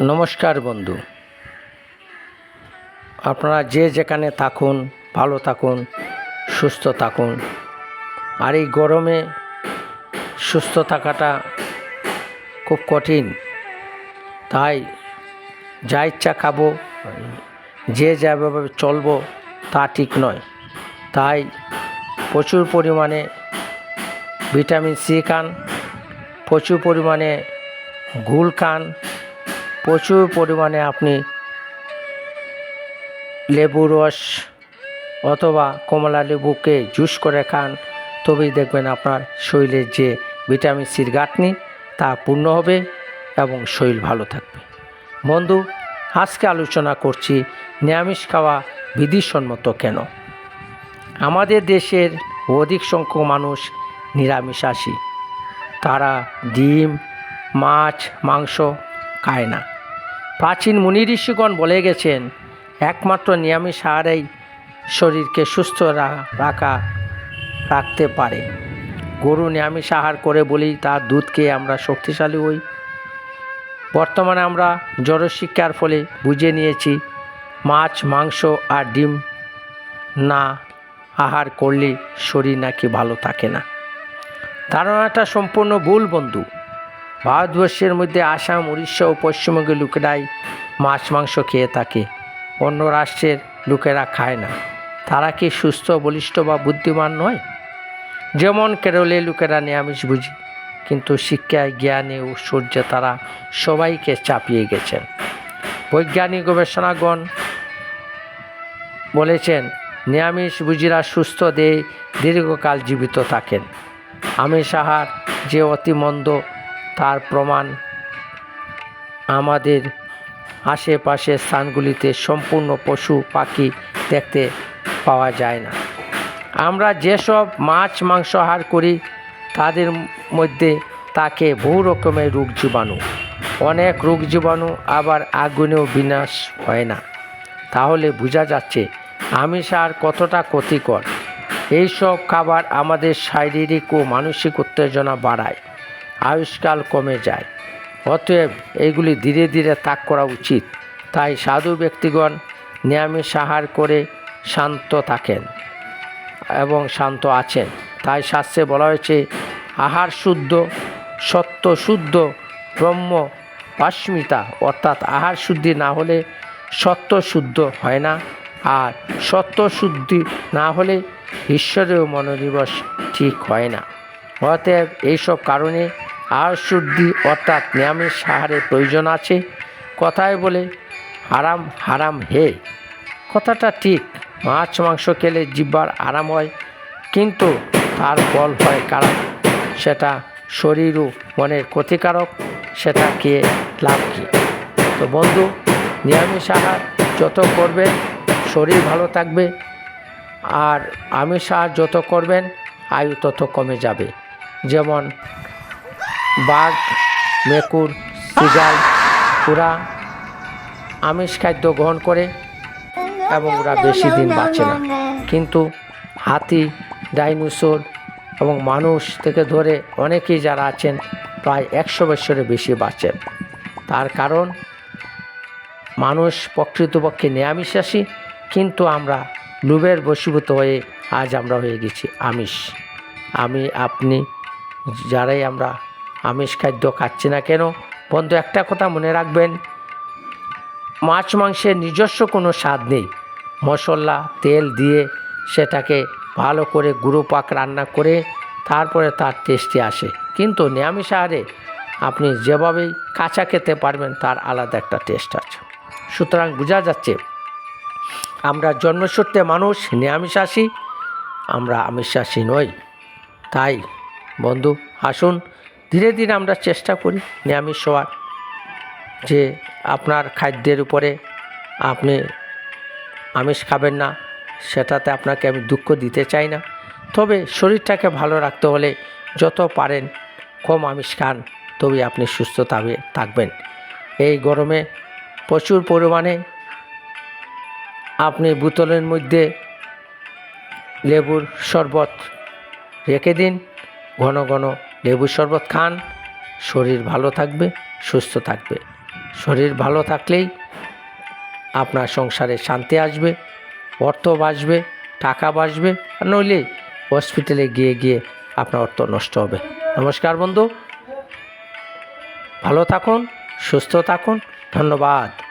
নমস্কার বন্ধু। আপনারা যে যেখানে থাকুন, ভালো থাকুন, সুস্থ থাকুন। আর এই গরমে সুস্থ থাকাটা খুব কঠিন। তাই যা ইচ্ছা খাব, যে যেভাবে চলবো, তা ঠিক নয়। তাই প্রচুর পরিমাণে ভিটামিন সি খান, প্রচুর পরিমাণে গুল খান প্রচুর পরিমাণে আপনি লেবু রস অথবা কমলা লেবুকে জুস করে খান, তবেই দেখবেন আপনার শরীরের যে ভিটামিন সির ঘাটনি তা পূর্ণ হবে এবং শরীর ভালো থাকবে। বন্ধু, আজকে আলোচনা করছি নিরামিষ খাওয়া বিধিসম্মত কেন? আমাদের দেশের অধিক সংখ্যক মানুষ নিরামিষাশী। তারা ডিম, মাছ, মাংস খায় না। প্রাচীন মুনি ঋষিগণ বলে গেছেন, একমাত্র নিরামিষ আহারেই শরীরকে সুস্থ রাখা, রাখতে পারে। গরু নিরামিষ আহার করে বলেই তার দুধ খেয়ে আমরা শক্তিশালী হই। বর্তমানে আমরা জড়শিক্ষার ফলে বুঝে নিয়েছি, মাছ, মাংস আর ডিম না আহার করলে শরীর নাকি ভালো থাকে না। ধারণাটা সম্পূর্ণ ভুল, বন্ধু। ভারতবর্ষের মধ্যে আসাম, উড়িষ্যা ও পশ্চিমবঙ্গের লোকেরাই মাছ, মাংস খেয়ে থাকে। অন্য রাষ্ট্রের লোকেরা খায় না। তারা কি সুস্থ, বলিষ্ঠ বা বুদ্ধিমান নয়? যেমন কেরলের লোকেরা নিরামিষ বুঝি কিন্তু শিক্ষায়, জ্ঞানে ও সূর্যে তারা সবাইকে চাপিয়ে গেছেন। বৈজ্ঞানিক গবেষণাগণ বলেছেন, নিরামিষ বুঝিরা সুস্থ দেহে দীর্ঘকাল জীবিত থাকেন। আমিষ আহার যে অতি মন্দ তার প্রমাণ আমাদের আশেপাশের স্থানগুলিতে সম্পূর্ণ পশু, পাখি দেখতে পাওয়া যায় না। আমরা যেসব মাছ, মাংস আহার করি, তাদের মধ্যে তাকে বহু রকমের রোগ জীবাণু। অনেক রোগ জীবাণু আবার আগুনেও বিনাশ হয় না। তাহলে বোঝা যাচ্ছে আমিষ আর কতটা ক্ষতিকর। এইসব খাবার আমাদের শারীরিক ও মানসিক উত্তেজনা বাড়ায়। আয়ুষ্কাল কমে যায়। অতএব এইগুলি ধীরে ধীরে ত্যাগ করা উচিত। তাই সাধু ব্যক্তিগণ নিরামিষ আহার করে শান্ত থাকেন এবং শান্ত আছেন। তাই শাস্ত্রে বলা হয়েছে, আহার শুদ্ধ, সত্য শুদ্ধ, ব্রহ্ম পাস্মিতা অর্থাৎ আহার শুদ্ধি না হলে সত্য শুদ্ধ হয় না। আর সত্য শুদ্ধি না হলে ঈশ্বরেও মনোনিবেশ ঠিক হয় না। অতএব এইসব কারণে আহার শুদ্ধি অর্থাৎ নিরামিষ আহারের প্রয়োজন আছে। কথায় বলে, হারাম হারাম হে। কথাটা ঠিক, মাছ, মাংস খেলে জিব্বার আরাম হয়, কিন্তু তার ফল হয় কারণ সেটা শরীর ও মনের ক্ষতিকারক, সেটা খেয়ে লাভ কী? তো বন্ধু, নিরামিষ আহার যত করবেন, শরীর ভালো থাকবে, আর আমিষ আহার যত করবেন, আয়ু তত কমে যাবে। যেমন বাঘ, মেকুর, সিগাল ওরা আমিষ খাদ্য গ্রহণ করে এবং ওরা বেশি দিন বাঁচে না। কিন্তু হাতি, ডাইনোসর এবং মানুষ থেকে ধরে অনেকেই যারা আছেন প্রায় একশো বছরের বেশি বাঁচেন। তার কারণ, মানুষ প্রকৃতপক্ষে নিরামিষাসী কিন্তু আমরা লোভের বশীভূত হয়ে আজ আমরা হয়ে গেছি আমিষ। আমি, আপনি, যারাই আমরা আমিষ খাদ্য খাচ্ছি না কেন? বন্ধু, একটা কথা মনে রাখবেন। মাছ মাংসের নিজস্ব কোনো স্বাদ নেই। মশলা, তেল দিয়ে সেটাকে ভালো করে গুঁড়ো পাক রান্না করে তারপরে তার টেস্টি আসে। কিন্তু নিরামিষ আহারে আপনি যেভাবেই কাঁচা খেতে পারবেন, তার আলাদা একটা টেস্ট আছে। সুতরাং বোঝা যাচ্ছে, আমরা জন্মসূত্রে মানুষ নিরামিষাসী আমরা আমিষাসী নই। তাই, বন্ধু, আসুন ধীরে ধীরে আমরা চেষ্টা করি নিরামিষ হওয়ার যে আপনার খাদ্যের উপরে আপনি আমিষ খাবেন না, সেটাতে আপনাকে আমি দুঃখ দিতে চাই না। তবে শরীরটাকে ভালো রাখতে হলে যত পারেন কম আমিষ খান, তবেই আপনি সুস্থ থাকবে থাকবেন। এই গরমে প্রচুর পরিমাণে আপনি বোতলের মধ্যে লেবুর শরবত রেখে দিন, ঘন ঘন লেবুর শরবত খান, শরীর ভালো থাকবে, সুস্থ থাকবে। শরীর ভালো থাকলেই আপনার সংসারে শান্তি আসবে, অর্থ বাঁচবে, টাকা বাঁচবে, আর নইলে হসপিটালে গিয়ে গিয়ে আপনার অর্থ নষ্ট হবে। নমস্কার বন্ধু। ভালো থাকুন, সুস্থ থাকুন, ধন্যবাদ।